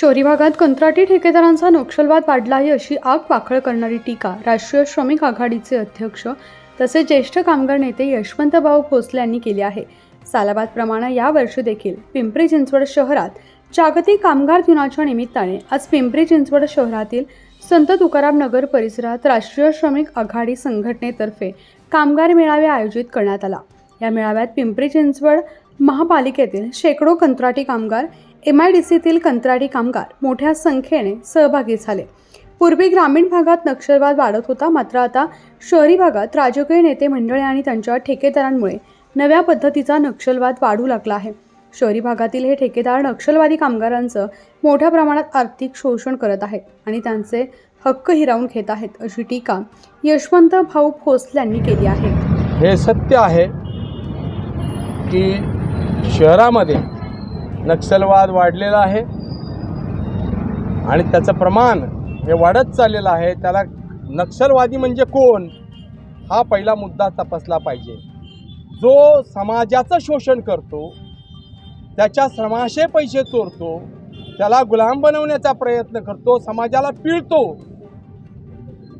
शहरी भागात कंत्राटी ठेकेदारांचा नक्षलवाद वाढला आहे अशी आग पाखळ करणारी टीका राष्ट्रीय श्रमिक आघाडीचे अध्यक्ष तसेच ज्येष्ठ कामगार नेते यशवंतभाऊ भोसले यांनी केली आहे. सालाबादप्रमाणे यावर्षी देखील पिंपरी चिंचवड शहरात जागतिक कामगार दिनाच्या निमित्ताने आज पिंपरी चिंचवड शहरातील संत तुकाराम नगर परिसरात राष्ट्रीय श्रमिक आघाडी संघटनेतर्फे कामगार मेळावे आयोजित करण्यात आला. या मेळाव्यात पिंपरी चिंचवड महापालिकेतील शेकडो कंत्राटी कामगार एम आय डी सीतील कंत्राटी कामगार मोठ्या संख्येने सहभागी झाले. पूर्वी ग्रामीण भागात नक्षलवाद वाढत होता मात्र आता शहरी भागात राजकीय नेते मंडळे आणि त्यांच्या ठेकेदारांमुळे नव्या पद्धतीचा नक्षलवाद वाढू लागला आहे. शहरी भागातील हे ठेकेदार नक्षलवादी कामगारांचं मोठ्या प्रमाणात आर्थिक शोषण करत आहेत आणि त्यांचे हक्क हिरावून घेत आहेत अशी टीका यशवंत भाऊ भोसले यांनी केली आहे. हे सत्य आहे की शहरामध्ये नक्षलवाद वाढलेला आहे. आणि त्याचं प्रमाण हे वाढत चाललेलं आहे. त्याला नक्षलवादी म्हणजे कोण? हा पहिला मुद्दा तपासला पाहिजे. जो समाजाचं शोषण करतो त्याच्या श्रमाशे पैसे चोरतो त्याला गुलाम बनवण्याचा प्रयत्न करतो समाजाला पिळतो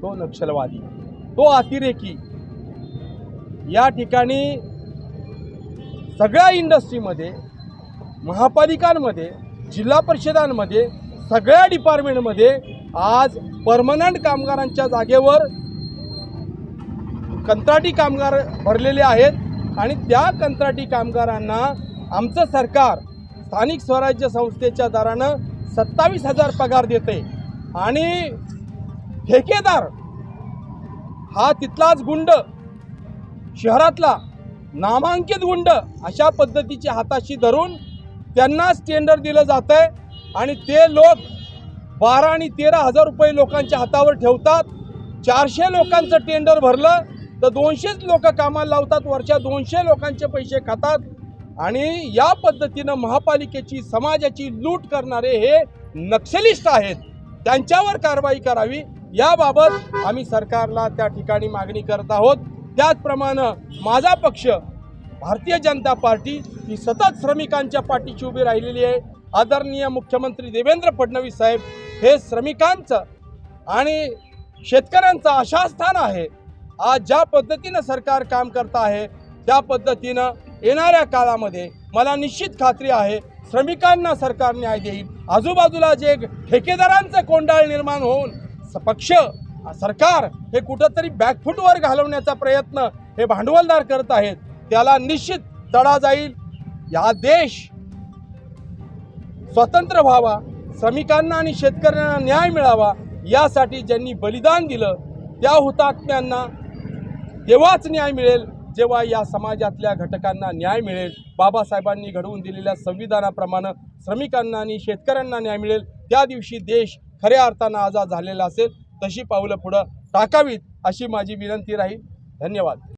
तो नक्षलवादी तो अतिरेकी. या ठिकाणी सगळ्या इंडस्ट्रीमध्ये महापालिकांमध्ये जिल्हा परिषदांमध्ये सगळ्या डिपार्टमेंटमध्ये आज परमनंट कामगारांच्या जागेवर कंत्राटी कामगार भरलेले आहेत आणि त्या कंत्राटी कामगारांना आमचं सरकार स्थानिक स्वराज्य संस्थेच्या दरानं सत्तावीस हजार पगार देते. आणि ठेकेदार हा तिथलाच गुंड शहरातला नामांकित गुंड अशा पद्धतीची हाताशी धरून त्यांनाच टेंडर दिलं जातं आहे आणि ते लोक बारा आणि तेरा हजार रुपये लोकांच्या हातावर ठेवतात. चारशे लोकांचं टेंडर भरलं तर दोनशेच लोक कामाला लावतात वरच्या दोनशे लोकांचे पैसे खातात. आणि या पद्धतीनं महापालिकेची समाजाची लूट करणारे हे नक्षलिस्ट आहेत. त्यांच्यावर कारवाई करावी. याबाबत आम्ही सरकारला त्या ठिकाणी मागणी करत आहोत. त्याचप्रमाणे माझा पक्ष भारतीय जनता पार्टी ही सतत श्रमिकांच्या पाठीशी उभी राहिलेली आहे. आदरणीय मुख्यमंत्री देवेंद्र फडणवीस साहेब हे श्रमिकांचं आणि शेतकऱ्यांचं आशास्थान आहे. आज ज्या पद्धतीनं सरकार काम करत आहे त्या पद्धतीनं येणाऱ्या काळामध्ये मला निश्चित खात्री आहे श्रमिकांना सरकार न्याय देईल. आजूबाजूला जे ठेकेदारांचं कोंडाळ निर्माण होऊन स- पक्ष सरकार हे कुठंतरी बॅकफूटवर घालवण्याचा प्रयत्न हे भांडवलदार करत आहेत. त्याला निश्चित तडा जाईल. या देश स्वतंत्र व्हावा श्रमिकांना आणि शेतकऱ्यांना न्याय मिळावा यासाठी ज्यांनी बलिदान दिलं त्या हुतात्म्यांना तेव्हाच न्याय मिळेल जेव्हा या समाजातल्या घटकांना न्याय मिळेल. बाबासाहेबांनी घडवून दिलेल्या संविधानाप्रमाणे श्रमिकांना आणि शेतकऱ्यांना न्याय मिळेल. त्या दिवशी देश खऱ्या अर्थानं आजाद झालेला असेल तशी पावलं पुढं टाकावीत अशी माझी विनंती राहील. धन्यवाद.